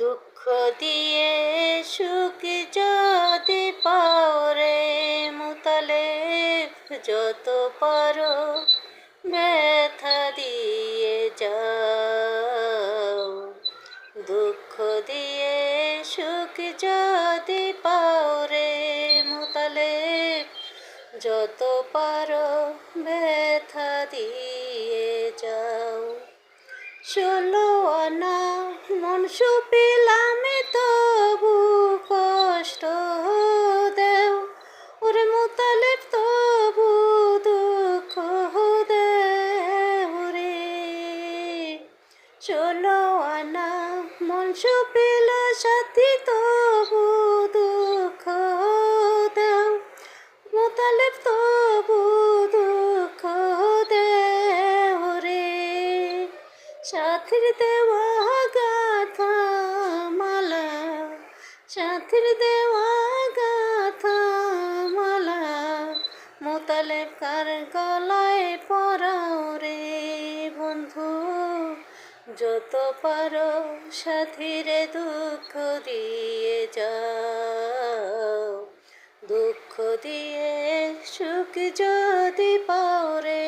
দুঃখ দিয়ে সুখ যদি পাও রে যত পারো ব্যথা দিয়ে যাও। দুঃখ দিয়ে সুখ যদি পাও রে যত পারো ব্যথা ষোলো আনা মন পেলামে তবু কষ্ট দেও। সাথীর দেওয়া গাথা মালা, সাথীর দেওয়া গাথা মালা মোতালে কার গলায় পরাও রে বন্ধু, যত পারো সাথীরে দুঃখ দিয়ে যাও। দুঃখ দিয়ে সুখ যদি পাও রে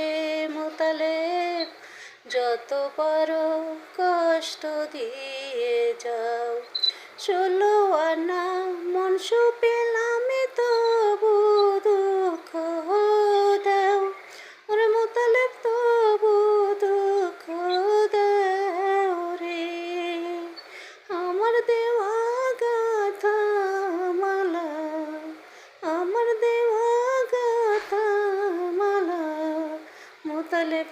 যত পারো কষ্ট দিয়ে যাও, ষোলো আনা মন পেলাম তবু দুঃখ দাও, ওরে মোতালে তবু দুঃখ দাও রে। আমার দেওয়া গাথা মালা, আমার দেওয়া গাথা মালা, মোতালেব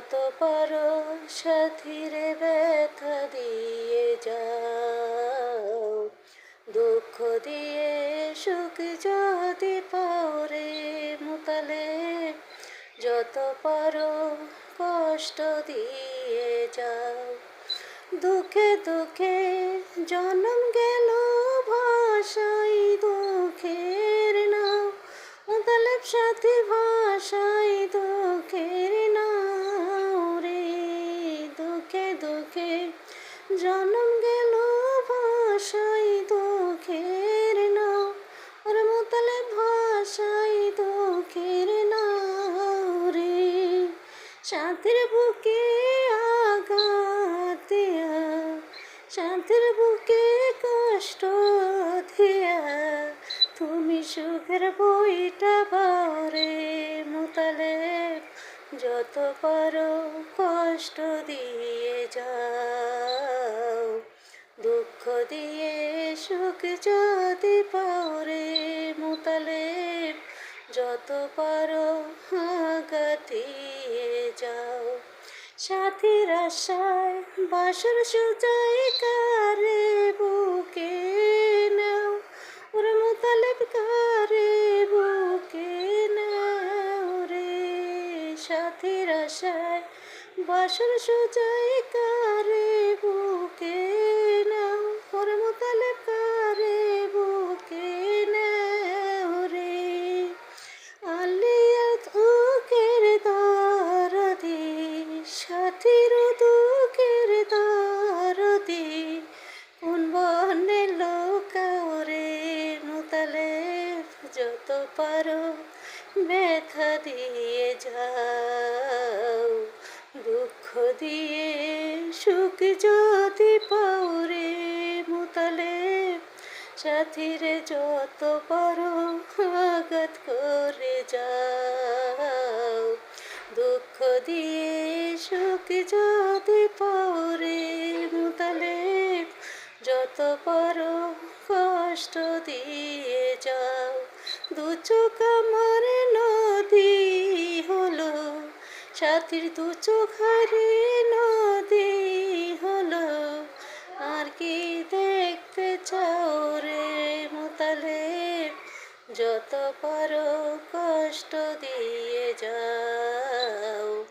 যত পারো সাথীরে ব্যথা দিয়ে যাও। দুঃখ দিয়ে সুখ যদি পাও রে মোতালে, যত পারো কষ্ট দিয়ে যাও। দুঃখে দুঃখে সাথের বুকে আঘাত সাথের বুকে কষ্ট দিয়া, তুমি সুখের বইটা বারে মোতালে যত পারো কষ্ট দিয়ে যাও। দুঃখ দিয়ে সুখ যদি পাও রে মোতালে যত পারো যাও সাথীর আশায় বাসর সুজায় কারে বুকে নাও, ওর মোতালেব কারে বুকে নাও রে। সাথীর আশায় বাসর সুজায় কারে বুকে যত পারো ব্যথা দিয়ে যাও, দুঃখ দিয়ে সুখ যদি পাও রে মোতালে, সাথীরে যত পারো আঘাত করে যাও, দুঃখ দিয়ে সুখ যদি পাও রে মুতালে, যত পারো কষ্ট দিয়ে যাও দু চোখ আমার নদী হলো, সাথীর দু চোখারে নদী হলো। আর কি দেখতে চাও রে মোতালে? যত পারো কষ্ট দিয়ে যাও,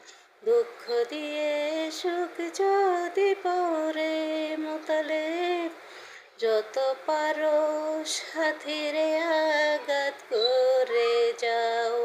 দুঃখ দিয়ে সুখ যদি পরে যত পারো সাথীরে আঘাত করে যাও।